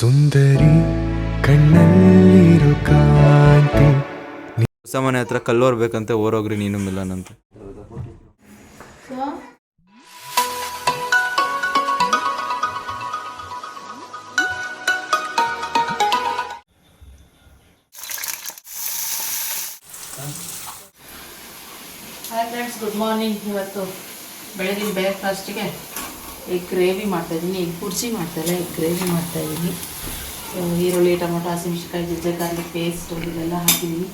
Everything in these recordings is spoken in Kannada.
ಸುಂದರಿ ಕಣ್ಣಲ್ಲಿರು ಕಾಂತಿ. ಹೊಸ ಮನೆ ಹತ್ರ ಕಲ್ಲೋರ್ಬೇಕಂತೆ ಓರೋಗ್ರಿ ನೀನು ಮಿಲನಂತೆ ಹಾಯ್ ಫ್ರೆಂಡ್ಸ್ ಗುಡ್ ಮಾರ್ನಿಂಗ್ ಇವತ್ತು ಬೆಳಗಿನ ಬ್ರೇಕ್ಫಾಸ್ಟಿಗೆ ಎಗ್ ಗ್ರೇವಿ ಮಾಡ್ತಾಯಿದ್ದೀನಿ ಎಗ್ ಕುರ್ಚಿ ಮಾಡ್ತಾಯಿಲ್ಲ ಎಗ್ ಗ್ರೇವಿ ಮಾಡ್ತಾಯಿದ್ದೀನಿ ಈರುಳ್ಳಿ, ಟೊಮೊಟೊ, ಹಸಿಮೆಣ್ಸಿನ್ಕಾಯಿ ಜಿಂಜರ್ ಪೇಸ್ಟು ಇದೆಲ್ಲ ಹಾಕಿದ್ದೀನಿ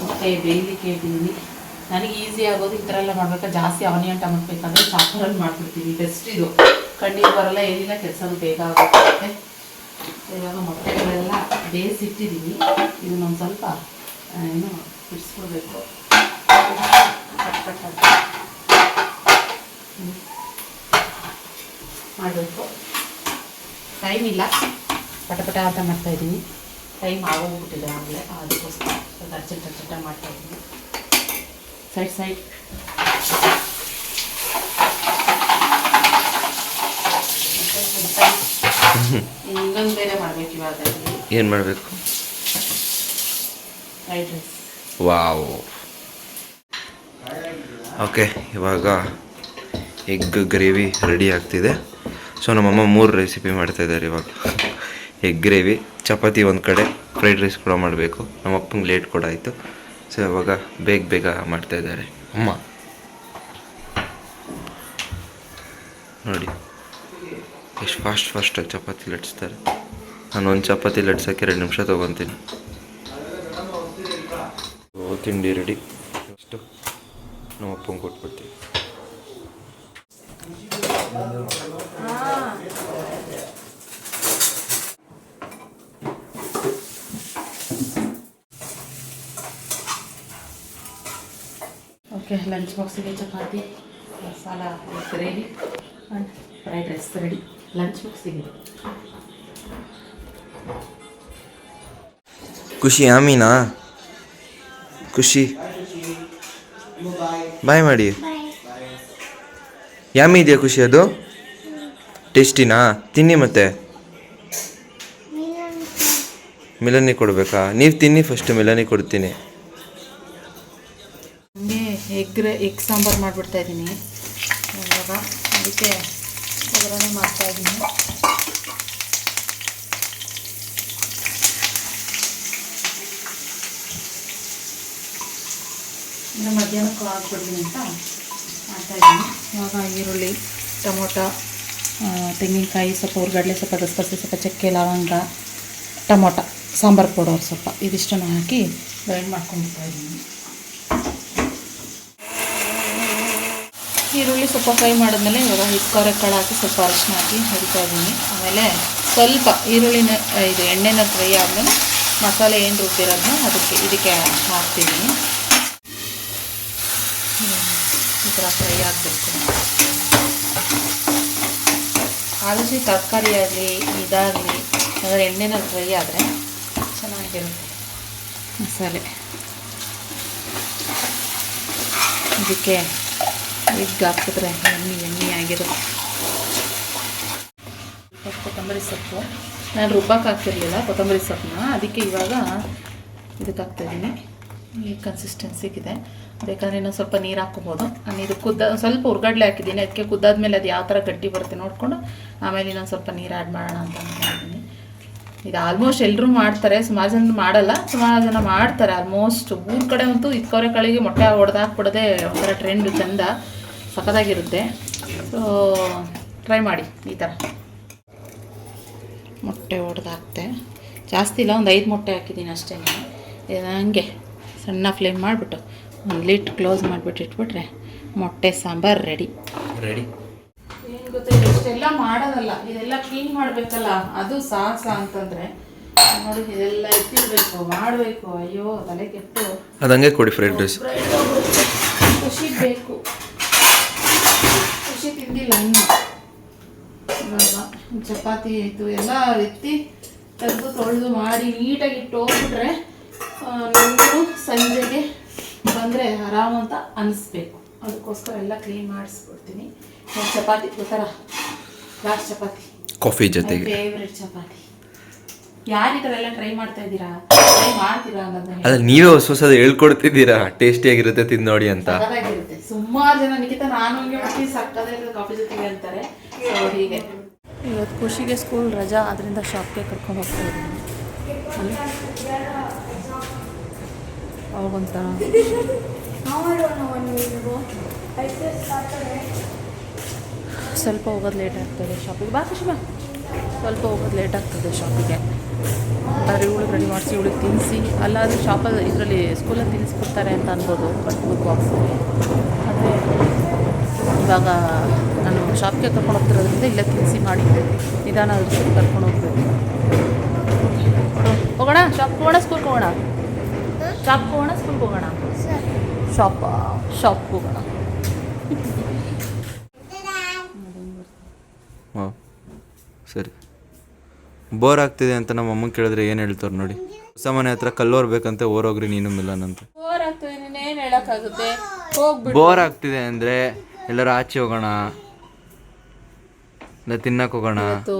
ಮತ್ತು ಬೇಯಲಿಕ್ಕೆ ಇಟ್ಟಿದ್ದೀನಿ ನನಗೆ ಈಸಿ ಆಗೋದು ಈ ಥರ ಎಲ್ಲ ಮಾಡಬೇಕಾ ಜಾಸ್ತಿ ಆನಿಯನ್ ಟೊಮೊಟೊ ಬೇಕಾದರೆ ಸಾಂಬಾರಲ್ಲಿ ಮಾಡ್ಬಿಡ್ತೀನಿ. ಬೆಸ್ಟ್ ಇದು. ಕಣ್ಣೀರು ಬರಲ್ಲ ಏನಿಲ್ಲ ಕೆಲಸ ಬೇಗ ಆಗುತ್ತೆ. ಇವಾಗ ಮೊಟ್ಟೆಗಳೆಲ್ಲ ಬೇಯಿಸಿಟ್ಟಿದ್ದೀನಿ ಇದನ್ನೊಂದು ಸ್ವಲ್ಪ ಏನು ಬಿಡಿಸ್ಕೊಡ್ಬೇಕು ಕಟ್ ಕಟ್ ಮಾಡಬೇಕು. ಟೈಮ್ ಇಲ್ಲ. ಪಟ ಪಟ ಅಂತ ಮಾಡ್ತಾಯಿದ್ದೀನಿ ಟೈಮ್ ಆಗೋಗ್ಬಿಟ್ಟಿದೆ ಆಮೇಲೆ ಅದಕ್ಕೋಸ್ಕರ ಸ್ವಲ್ಪ ಅರ್ಜೆಂಟ್ ಮಾಡ್ತಾ ಮಾಡ್ತಾಯಿದ್ದೀನಿ ಸೈಡ್ ಸೈಡ್ ಇನ್ನೊಂದು ಬೇರೆ ಮಾಡ್ಬೇಕು ಇವಾಗ ಏನು ಮಾಡಬೇಕು? Fried rice wow. ಓಕೆ ಇವಾಗ ಎಗ್ ಗ್ರೇವಿ ರೆಡಿ ಆಗ್ತಿದೆ. ಸೊ ನಮ್ಮಮ್ಮ ಮೂರು ರೆಸಿಪಿ ಮಾಡ್ತಾ ಇದ್ದಾರೆ ಇವಾಗ. ಎಗ್ ಗ್ರೇವಿ ಚಪಾತಿ ಒಂದು ಕಡೆ ಫ್ರೈಡ್ ರೈಸ್ ಕೂಡ ಮಾಡಬೇಕು. ನಮ್ಮ ಅಪ್ಪಂಗೆ ಲೇಟ್ ಕೂಡ ಆಯಿತು. ಸೊ ಇವಾಗ ಬೇಗ ಬೇಗ ಮಾಡ್ತಾ ಇದ್ದಾರೆ. ಅಮ್ಮ. ನೋಡಿ. ಎಷ್ಟು ಫಾಸ್ಟ್ ಫಾಸ್ಟಾಗಿ ಚಪಾತಿ ಲಟ್ಸ್ತಾರೆ. ನಾನು ಒಂದು ಚಪಾತಿ ಲಟ್ಸೋಕ್ಕೆ ಎರಡು ನಿಮಿಷ ತೊಗೊತೀನಿ. ತಿಂಡಿ ರೆಡಿ ಅಷ್ಟು ನಮ್ಮ ಅಪ್ಪಂಗೆ ಕೊಟ್ಬಿಡ್ತೀವಿ okay lunch ಬಾಕ್ಸಿಗೆ chapati masala ready and fried rice ready lunch ಬಾಕ್ಸಿಗೆ ಖುಷಿ ಆಮೀನಾ? ಖುಷಿ. ಬಾಯ್ ಮಾಡಿ. ಯಾಮಿ ಇದೆಯಾ ಖುಷಿ ಅದು? ಟೇಸ್ಟಿನಾ? ತಿನ್ನಿ ಮತ್ತೆ. ಮಿಲನಿ ಕೊಡಬೇಕಾ? ನೀವು ತಿನ್ನಿ ಫಸ್ಟ್ ಮಿಲನಿ ಕೊಡ್ತೀನಿ. ಎಗ್ ಎಗ್ ಸಾಂಬಾರು ಮಾಡಿಬಿಡ್ತಾ ಇದ್ದೀನಿ. ಇವಾಗ ಅದಕ್ಕೆ ಒಗ್ಗರಣೆ ಮಾಡ್ತಾ ಇದ್ದೀನಿ. ಇನ್ನು ಮಧ್ಯಾಹ್ನಕ್ಕೂ ಹಾಕ್ಬಿಡ್ತೀನಿ ಅಂತ ಮಾಡ್ತಾಯಿದ್ದೀನಿ ಇವಾಗ ಈರುಳ್ಳಿ, ಟೊಮೊಟೊ ತೆಂಗಿನಕಾಯಿ ಸ್ವಲ್ಪ ಹುರ್ಗಡ್ಲೆ, ಸ್ವಲ್ಪ ಗಸಗಸೆ, ಸ್ವಲ್ಪ ಚಕ್ಕೆ, ಲವಂಗ, ಟೊಮೊಟೊ, ಸಾಂಬಾರು ಪೌಡರ್ ಸ್ವಲ್ಪ ಇದಿಷ್ಟನ್ನು ಹಾಕಿ ಗ್ರೈಂಡ್ ಮಾಡ್ಕೊಂಡ್ಬಿಡ್ತಾ ಈರುಳ್ಳಿ ಸ್ವಲ್ಪ ಫ್ರೈ ಮಾಡಿದ್ಮೇಲೆ ಇವಾಗ ಹಿಸ್ಕೊರೆ ಕಾಳು ಹಾಕಿ ಸ್ವಲ್ಪ ಅರಿಶಿನ ಹಾಕಿ ಹುರಿತಾ ಇದ್ದೀನಿ. ಆಮೇಲೆ ಸ್ವಲ್ಪ ಈರುಳ್ಳಿನ ಇದು ಎಣ್ಣೆನ ಫ್ರೈ ಆದಮೇಲೆ ಮಸಾಲೆ ಏನು ರುಬ್ಬಿರೋದನ್ನ ಅದಕ್ಕೆ ಇದಕ್ಕೆ ಹಾಕ್ತೀನಿ. ಈ ಥರ ಫ್ರೈ ಆಗಬೇಕು. ಆದಷ್ಟು ತರಕಾರಿ ಆಗಲಿ, ಇದಾಗಲಿ ಅದರ ಎಣ್ಣೆನ ಫ್ರೈ ಆದರೆ ಚೆನ್ನಾಗಿರುತ್ತೆ ಮಸಾಲೆ. ಇದಕ್ಕೆ ಎಗ್ ಹಾಕಿದ್ರೆ ಎಣ್ಣೆ ಎಣ್ಣೆ ಆಗಿರುತ್ತೆ. ಕೊತ್ತಂಬರಿ ಸೊಪ್ಪು. ನಾನು ರುಬ್ಬಕ್ಕೆ ಹಾಕ್ತಿರ್ಲಿಲ್ಲ ಕೊತ್ತಂಬರಿ ಸೊಪ್ಪನ್ನ. ಅದಕ್ಕೆ ಇವಾಗ ಇದಕ್ಕೆ ಹಾಕ್ತಾಯಿದ್ದೀನಿ ಈ ಕನ್ಸಿಸ್ಟೆನ್ಸಿಗಿದೆ ಬೇಕಾದ್ರೆ ಇನ್ನೊಂದು ಸ್ವಲ್ಪ ನೀರು ಹಾಕ್ಕೋಬೋದು. ನಾನು ಇದು ಕುದ್ದ ಸ್ವಲ್ಪ ಉರ್ಗಡ್ಲೆ ಹಾಕಿದ್ದೀನಿ. ಅದಕ್ಕೆ ಕುದ್ದಾದ್ಮೇಲೆ ಅದು ಯಾವ ಥರ ಗಟ್ಟಿ ಬರುತ್ತೆ ನೋಡಿಕೊಂಡು ಆಮೇಲೆ ಇನ್ನೊಂದು ಸ್ವಲ್ಪ ನೀರು ಆ್ಯಡ್ ಮಾಡೋಣ ಅಂತ ಅಂದ್ಕೊಂಡಿದ್ದೀನಿ. ಇದು ಆಲ್ಮೋಸ್ಟ್ ಎಲ್ಲರೂ ಮಾಡ್ತಾರೆ. ಸುಮಾರು ಜನ ಮಾಡಲ್ಲ. ಸುಮಾರು ಜನ ಮಾಡ್ತಾರೆ ಆಲ್ಮೋಸ್ಟ್ ಊರ ಕಡೆ ಅಂತೂ ಇದ್ಕೋರೆ ಕಳಿಗೆ ಮೊಟ್ಟೆ ಹೊಡೆದಾಕ್ಬಿಡದೆ ಒಂಥರ ಟ್ರೆಂಡ್ ಚಂದ. ಸಖತ್ತಾಗಿರುತ್ತೆ. ಸೊ ಟ್ರೈ ಮಾಡಿ ಈ ಥರ ಮೊಟ್ಟೆ ಹೊಡೆದಾಕ್ತೆ ಜಾಸ್ತಿ ಇಲ್ಲ ಒಂದು ಐದು ಮೊಟ್ಟೆ ಹಾಕಿದ್ದೀನಿ ಅಷ್ಟೇ ಇದು ಹಂಗೆ ಸಣ್ಣ ಫ್ಲೇಮ್ ಮಾಡಿಬಿಟ್ಟು ಒಂದು ಲೀಟ್ ಕ್ಲೋಸ್ ಮಾಡಿಬಿಟ್ಟು ಇಟ್ಬಿಟ್ರೆ ಮೊಟ್ಟೆ ಸಾಂಬಾರು ರೆಡಿ ರೆಡಿ ಏನು ಗೊತ್ತಿಲ್ಲ ಇಷ್ಟೆಲ್ಲ ಮಾಡೋದಲ್ಲ ಇದೆಲ್ಲ ಕ್ಲೀನ್ ಮಾಡಬೇಕಲ್ಲ ಅದು ಸಾಹಸ ಅಂತಂದರೆ. ನೋಡಿ ಇದೆಲ್ಲ ಎತ್ತಿರ್ಬೇಕು ಮಾಡಬೇಕು. ಅಯ್ಯೋ ತಲೆ ಕೆಟ್ಟು. ಅದಂಗೆ ಕೊಡಿ ಫ್ರೈಡ್ ರೈಸ್ ಖುಷಿ ಬೇಕು. ಖುಷಿ ತಿಂದಿಲ್ಲ ಇನ್ನು. ಚಪಾತಿ ಆಯಿತು ಎಲ್ಲ ಎತ್ತಿ ತೆಗೆದು ತೊಳೆದು ಮಾಡಿ ನೀಟಾಗಿ ಇಟ್ಟು ಹೋಗ್ಬಿಟ್ರೆ ನಮಗೂ ಸಂಜೆಗೆ ಬಂದರೆ ಆರಾಮಂತ ಅನಿಸ್ಬೇಕು. ಅದಕ್ಕೋಸ್ಕರ ಎಲ್ಲ ಕ್ಲೀನ್ ಮಾಡಿಸ್ಕೊಡ್ತೀನಿ. ಚಪಾತಿ ಗೊತ್ತಲ್ಲ? ಲಾಸ್ಟ್ ಚಪಾತಿ? ಕಾಫಿ ಜೊತೆಗೆ. ಫೇವ್ರೆಟ್ ಚಪಾತಿ. ಯಾರು ಈ ಥರ ಎಲ್ಲ ಟ್ರೈ ಮಾಡ್ತಾ ಇದ್ದೀರಾ? ಟ್ರೈ ಮಾಡ್ತೀರಾ ಅನ್ನೋದನ್ನ ಅದ್ರ ನೀವೇ ಹೊಸ ಹೊಸದು ಹೇಳ್ಕೊಡ್ತಿದ್ದೀರಾ? ಟೇಸ್ಟಿಯಾಗಿರುತ್ತೆ ತಿಂದು ನೋಡಿ ಅಂತ. ಸಕ್ಕತ್ತಾಗಿರುತ್ತೆ ಸುಮಾರು ಜನ ನಿಖಿತ ನಾನು ಹಂಗೆ ಮಾಡ್ತೀನಿ ಸಕ್ಕತ್ತಾಗಿರುತ್ತೆ ಕಾಫಿ ಜೊತೆಗೆ ಅಂತಾರೆ. ಸೊ ಹೀಗೆ. ಇವತ್ತು ಖುಷಿಗೆ ಸ್ಕೂಲ್ ರಜಾ ಅದರಿಂದ ಶಾಪ್ಗೆ ಕರ್ಕೊಂಡು ಹೋಗ್ತಾ ಇದ್ದೀನಿ. ಅವಾಗೊಂತ ಸ್ವಲ್ಪ ಹೋಗೋದು ಲೇಟ್ ಆಗ್ತದೆ ಶಾಪಿಗೆ ಬಾ ಖುಷಿ ಬಾ ಸ್ವಲ್ಪ ಹೋಗೋದು ಲೇಟ್ ಆಗ್ತದೆ ಶಾಪಿಗೆ ಆದರೆ ಇವಳಿಗೆ ರೆಡಿ ಮಾಡಿಸಿ ಇವಳಿಗೆ ತಿನ್ನಿಸಿ ಅಲ್ಲಾದರೂ ಶಾಪಲ್ಲಿ ಇದರಲ್ಲಿ ಸ್ಕೂಲಲ್ಲಿ ತಿನ್ನಿಸ್ಕೊಡ್ತಾರೆ ಅಂತ ಅನ್ಬೋದು ಕಟ್ಬೋದು ಬಾಕ್ಸಲ್ಲಿ ಆದರೆ ಇವಾಗ ನಾನು ಶಾಪ್ಗೆ ಕರ್ಕೊಂಡು ಹೋಗ್ತಿರೋದ್ರಿಂದ ಇಲ್ಲೇ ತಿನ್ನಿಸಿ ಮಾಡಿದ್ದೆ. ನಿಧಾನ ಅದ್ರ ಕರ್ಕೊಂಡು ಹೋಗ್ಬೇಕು. ಹೋಗೋಣ ಶಾಪ್ಗೆ ಹೋಗೋಣ ಸ್ಕೂಲ್ಗೆ ಹೋಗೋಣ? ಶಾಪ್ಗೆ ಹೋಗೋಣ ಸ್ಕೂಲ್ಗೆ ಹೋಗೋಣ? ಶಾಪ್ ಶಾಪ್ಗೆ ಹೋಗೋಣ ಹಾಂ ಸರಿ. ಬೋರ್ ಆಗ್ತಿದೆ ಅಂತ ನಮ್ಮ ಅಮ್ಮಂಗೆ ಕೇಳಿದ್ರೆ ಏನು ಹೇಳ್ತಾರೆ ನೋಡಿ. ಹೊಸ ಮನೆ ಹತ್ರ ಕಲ್ಲೋರ್ ಬೇಕಂತೆ ಓರೋಗ್ರಿ ನೀನು ಮಿಲ್ಲನಂತೆ ಅಂತ. ಬೋರ್ ಆಗ್ತದೆ ನೀನೇನು ಹೇಳೋಕ್ಕಾಗುತ್ತೆ? ಹೋಗ್ಬಿಡು. ಬೋರ್ ಆಗ್ತಿದೆ ಅಂದರೆ ಎಲ್ಲರೂ ಆಚೆ ಹೋಗೋಣ. ಇಲ್ಲ ತಿನ್ನಕ್ಕೆ ಹೋಗೋಣ. ಇವತ್ತು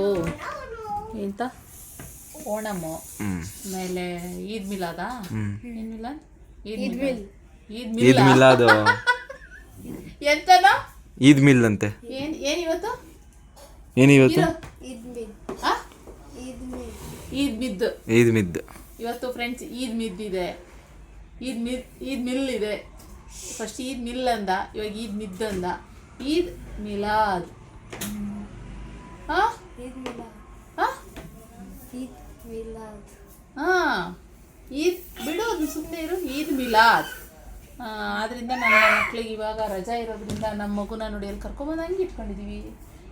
ಎಂತ? ಓಣಮ್ಮು ಹ್ಞೂ ಆಮೇಲೆ ಈದ್ ಮಿಲಾದ? ಹ್ಮ್. ಏನ್ ಮಿಲಾದ್? ಈದ್ ಮಿಲ್. ಈದ್ ಈದ್ ಮಿಲ್ ಮಿಲಾದು. ಎಂತನೋ? ಈದ್ ಮಿಲ್ ಅಂತೆ. ಏನ್ ಏನ್ ಇವತ್ತು? ಏನು ಇವತ್ತು? ಆ? ಈದ್ ಮಿದ್ ಈದ್ ಮಿದ್ ಇವತ್ತು ಫ್ರೆಂಡ್ಸ್ ಈದ್ ಮಿದ್ ಇದೆ. ಈದ್ ಮಿದ್ ಈದ್ ಮಿಲ್ ಇದೆ. ಫಸ್ಟ್ ಈದ್ ಮಿಲ್ ಅಂದ ಇವಾಗ ಈದ್ ಮಿದ್ ಅಂದ. ಈದ್ ಮಿಲಾದ್. ಹಾ? ಹಾ? ಹಾ. ಈದ್ ಬಿಡು ಅದು ಸುಮ್ಮನೆ ಇರು. ಈದ್ ಮಿಲಾದ್. ಆ, ಆದ್ರಿಂದ ನನ್ನ ಮಕ್ಳಿಗೆ ಇವಾಗ ರಜಾ ಇರೋದ್ರಿಂದ ನಮ್ಮ ಮಗುನ ನೋಡಿ ಅಲ್ಲಿ ಕರ್ಕೊಂಬಂದು ಹಂಗೆ ಇಟ್ಕೊಂಡಿದ್ದೀವಿ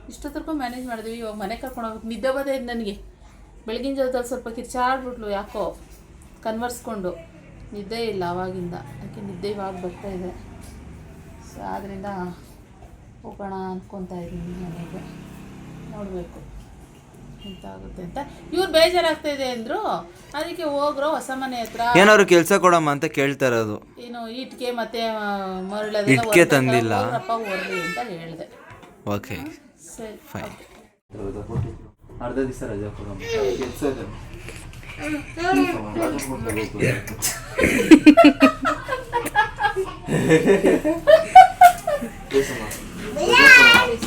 ಇಷ್ಟೊತ್ತರ್ಕೊಂಡು ಮ್ಯಾನೇಜ್ ಮಾಡಿದ್ವಿ. ಇವಾಗ ಮನೆ ಕರ್ಕೊಂಡು ಹೋಗ್ಬೇಕು ನಿದ್ದೆ ಬದೇ ಇದೆ ನನಗೆ. ಬೆಳಗಿನ ಜಾವದಲ್ಲಿ ಸ್ವಲ್ಪ ಕಿರ್ಚಾಡ್ಬಿಟ್ಲು ಯಾಕೋ ಕನ್ವರ್ಸ್ಕೊಂಡು ನಿದ್ದೆ ಇಲ್ಲ ಅವಾಗಿಂದ. ಯಾಕೆ ನಿದ್ದೆ ಇವಾಗ ಬರ್ತಾ ಇದೆ. ಸೊ ಆದ್ದರಿಂದ ಹೋಗೋಣ ಅಂದ್ಕೊತಾ ಇದ್ದೀನಿ ಮನೆಗೆ. ನೋಡಬೇಕು ಎಂತ ಆಗುತ್ತೆ ಅಂತ. ಇವ್ರು ಬೇಜಾರಾಗ್ತಾ ಇದೆ ಅಂದರು. ಅದಕ್ಕೆ ಹೋಗ್ರೋ ಹೊಸ ಮನೆ ಹತ್ರ. ಏನಾದ್ರು ಕೆಲಸ ಕೊಡಮ್ಮ ಅಂತ ಕೇಳ್ತಾ ಇರೋದು. ಏನು ಇಟ್ಕೆ ಮತ್ತೆ ಮರಳದೆಲ್ಲ ಇಟ್ಕೆ ತಂದಿಲ್ಲ. ಅಂತ ಹೇಳಿದೆ. ಓಕೆ ಸರಿ ಫೈನ್ ಅರ್ಧ ದಿವಸ ರಜಾ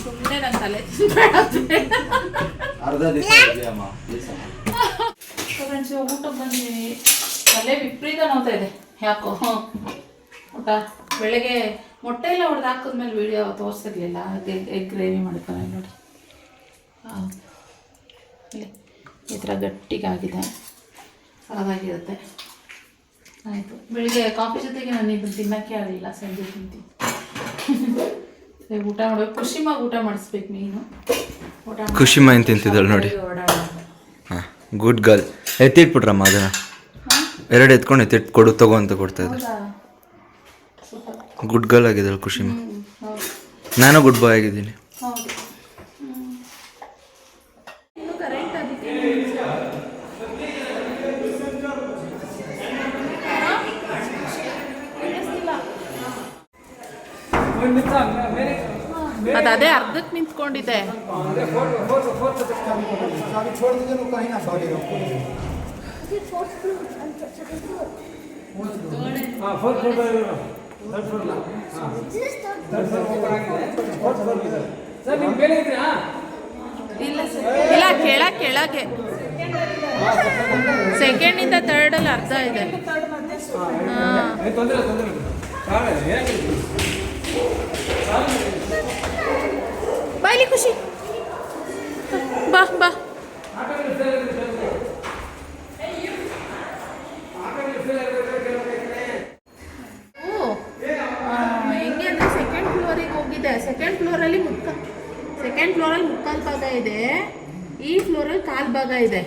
ಸುಮ್ಮನೆ ನನ್ನ ತಲೆ ಅರ್ಧ ದಿವಸ ರಜೆ ಅಮ್ಮ. ಊಟಕ್ಕೆ ತಲೆ ವಿಪರೀತ ನೋಡ್ತಾ ಇದೆ. ಯಾಕೋ? ಊಟ. ಬೆಳಗ್ಗೆ ಮೊಟ್ಟೆ ಎಲ್ಲ ಹೊಡೆದು ಹಾಕಿದ್ಮೇಲೆ ವೀಡಿಯೋ ತೋರಿಸಿರ್ಲಿಲ್ಲ. ಎಗ್ ಗ್ರೇವಿ ಮಾಡ್ತಾರೆ ನೋಡಿ. ಹಾಂ ಈ ಥರ ಗಟ್ಟಿಗಾಗಿದೆ. ಸರದಾಗಿರುತ್ತೆ ಆಯಿತು. ಬೆಳಿಗ್ಗೆ ಕಾಫಿ ಜೊತೆಗೆ ನಾನು ಇದನ್ನು ತಿನ್ನೋಕ್ಕೆ ಆಗಲಿಲ್ಲ ಸಂಜೆ ತಿಂತೀನಿ. ಊಟ ಮಾಡಬೇಕು ಖುಷಿಮಾಗಿ ಊಟ ಮಾಡಿಸ್ಬೇಕು ನೀನು. ಊಟ ಮಾಡಿ- ಖುಷಿ ಮಾಡಿ ತಿಂತಿದ್ದಾಳೆ ನೋಡಿ. ಹಾಂ ಗುಡ್ ಗರ್ಲ್ ಎತ್ತಿಟ್ಬಿಟ್ರಮ್ಮ ಅದನ್ನು? ಎರಡು ಎತ್ಕೊಂಡು ಎತ್ತಿಟ್ಟು ಕೊಡು ತಗೋ ಅಂತ ಕೊಡ್ತಾ ಇದ್ದಾರೆ ಗುಡ್ ಗರ್ಲ್ ಆಗಿದ್ದಾಳೆ ಖುಷಿ ಹ್ಞೂ ನಾನು ಗುಡ್ ಬಾಯ್ ಆಗಿದ್ದೀನಿ ಹೌದು ಇನ್ನು ಕರೆಂಟ್ ಅದಕ್ಕೆ ಅದು ಅದೇ ಅರ್ಧಕ್ಕೆ ನಿಂತ್ಕೊಂಡಿದೆ. ಇಲ್ಲ ಇಲ್ಲ ಕೆಳ ಕೆಳಗೆ. ಸೆಕೆಂಡಿಂದ ತರ್ಡಲ್ಲಿ ಅರ್ಧ ಇದೆ. ಹಾಂ. ಬಾಯ್ಲಿ ಖುಷಿ. ಬಾ ಬಾ. ಹೆಂಗೆ ಅಂದರೆ ಸೆಕೆಂಡ್ ಫ್ಲೋರಿಗೆ ಹೋಗಿದೆ ಸೆಕೆಂಡ್ ಫ್ಲೋರಲ್ಲಿ ಮುಕ್ಕ ಸೆಕೆಂಡ್ ಫ್ಲೋರಲ್ಲಿ ಮುಕ್ಕಾಲು ಭಾಗ ಇದೆ. ಈ ಫ್ಲೋರಲ್ಲಿ ಕಾಲು ಭಾಗ ಇದೆ.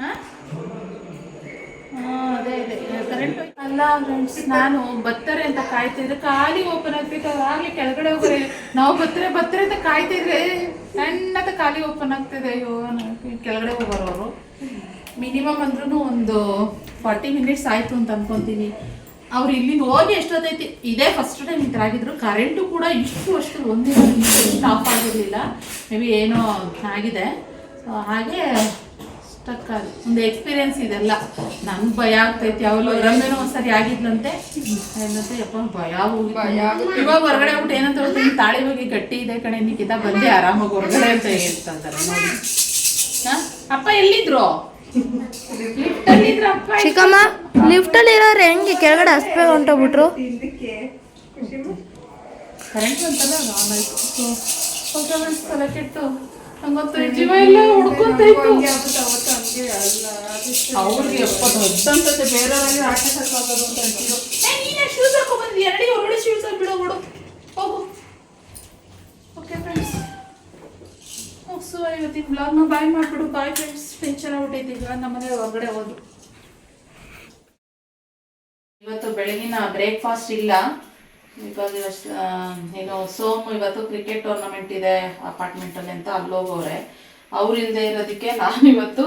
ಹಾಂ? ಅದೇ ಇದೆ ಕರೆಂಟ್ ಅಲ್ಲ ಫ್ರೆಂಡ್ಸ್ ನಾನು ಬರ್ತಾರೆ ಅಂತ ಕಾಯ್ತಿದ್ರೆ ಖಾಲಿ ಓಪನ್ ಆಗ್ತಿತ್ತು ಆಗಲಿ ಕೆಳಗಡೆ ಹೋಗ್ರೆ, ನಾವು ಬರ್ತಾರೆ ಬರ್ತಾರೆ ಅಂತ ಕಾಯ್ತಿದ್ರೆ ಸಣ್ಣದ ಖಾಲಿ ಓಪನ್ ಆಗ್ತಿದೆ ಅಯ್ಯೋ ಕೆಳಗಡೆ ಹೋಗೋರು ಅವರು. ಮಿನಿಮಮ್ ಅಂದ್ರೂ ಒಂದು ಫಾರ್ಟಿ ಮಿನಿಟ್ಸ್ ಆಯಿತು ಅಂತ ಅನ್ಕೊಂತೀನಿ. ಅವ್ರು ಇಲ್ಲಿಂದ ಹೋಗಿ ಎಷ್ಟೊತ್ತೈತಿ, ಇದೇ ಫಸ್ಟ್ ಟೈಮ್ ಈ ಆಗಿದ್ರು. ಕರೆಂಟು ಕೂಡ ಇಷ್ಟು ವರ್ಷ ಒಂದೇ ಸ್ಟಾಪ್ ಆಗಿರಲಿಲ್ಲ. ಮೇ ಬಿ ಏನೋ ಆಗಿದೆ ಹಾಗೆ ತಕ್ಕಾಗಿ ಒಂದು ಎಕ್ಸ್ಪೀರಿಯನ್ಸ್ ಇದೆಲ್ಲ. ನನ್ಗೆ ಭಯ ಆಗ್ತೈತಿ. ಅವಳು ರಮ್ಯನೂ ಒಂದ್ಸರಿ ಆಗಿದ್ಲಂತೆ. ಏನಂತೆ ಯಪ್ಪ ಭಯ ಇವಾಗ ಹೊರಗಡೆ ಹೋಗ್ಬಿಟ್ಟು ಏನಂತ ಹೇಳ್ತೀನಿ ತಾಳಿ ಹೋಗಿ ಗಟ್ಟಿ ಇದೆ ಕಣೆ ನಿಕ್ಕಿತ ಬಂದೆ ಆರಾಮಾಗಿ ಹೊರಗಡೆ ಅಂತ ಹೇಳ್ತಾರೆ ನೋಡಿ. ಹಾ? ಅಪ್ಪ ಎಲ್ಲಿದ್ರು? Lift ಅಲ್ಲಿದ್ರು ಅಪ್ಪ ಚಿಕ್ಕಮ್ಮ ಲಿಫ್ಟಲ್ಲಿ ಇರೋರು ಹೆಂಗೆ? ಕೆಳಗಡೆ ಹಸ್ಬೇಕು ಹೊಂಟೋಗ್ಬಿಟ್ರು. ಕರೆಂಟ್ ಅಂತಲ್ಲ ಆನ್ ಆಯ್ತು ಕೆಟ್ಟು ನಂಗಂತೂ ಜೀವ ಎಲ್ಲ ಹುಡ್ಕೊಂತಾಯ್ತು ಅವ್ರಿಗೆ ಎಪ್ಪ ದೊಡ್ಡಂತತೆ ಬೇರೆಯವ್ರಿಗೆ ಹಾಕೋದು ಅಂತ ಅಂತಿದ್ರು ಏ, ನೀನೇ ಶೂಸ್ ಹಾಕೊಂಡ್ಬಂದ್ರಿ ಎರಡಿ ಹೊರಗಡೆ ಶೂಸ್ ಬಿಡೋ ಬಿಡು ಹೋಗು. ಓಕೆ ಫ್ರೆಂಡ್ಸ್ ಸೊ ಇವತ್ತಿನ ಬ್ಲಾಗ್ನ ಬಾಯ್ ಮಾಡ್ಬಿಡು. ಬಾಯ್ ಫ್ರೆಂಡ್ಸ್ ಟೆನ್ಷನ್ ಆಗ್ಬಿಟ್ಟೈತಿ ಈಗ. ನಮ್ಮನೆ ಹೊರಗಡೆ ಹೋದ್ರು. ಇವತ್ತು ಬೆಳಗಿನ ಬ್ರೇಕ್ಫಾಸ್ಟ್ ಇಲ್ಲ. ಬಿಕಾಸ್ ಇವತ್ತು ಏನು ಸೋಮು ಇವತ್ತು ಕ್ರಿಕೆಟ್ ಟೂರ್ನಮೆಂಟ್ ಇದೆ ಅಪಾರ್ಟ್ಮೆಂಟಲ್ಲಿ ಅಂತ ಅಲ್ಲಿ ಹೋಗೋರೆ ಅವ್ರು ಇಲ್ಲದೆ ಇರೋದಕ್ಕೆ ನಾನು ಇವತ್ತು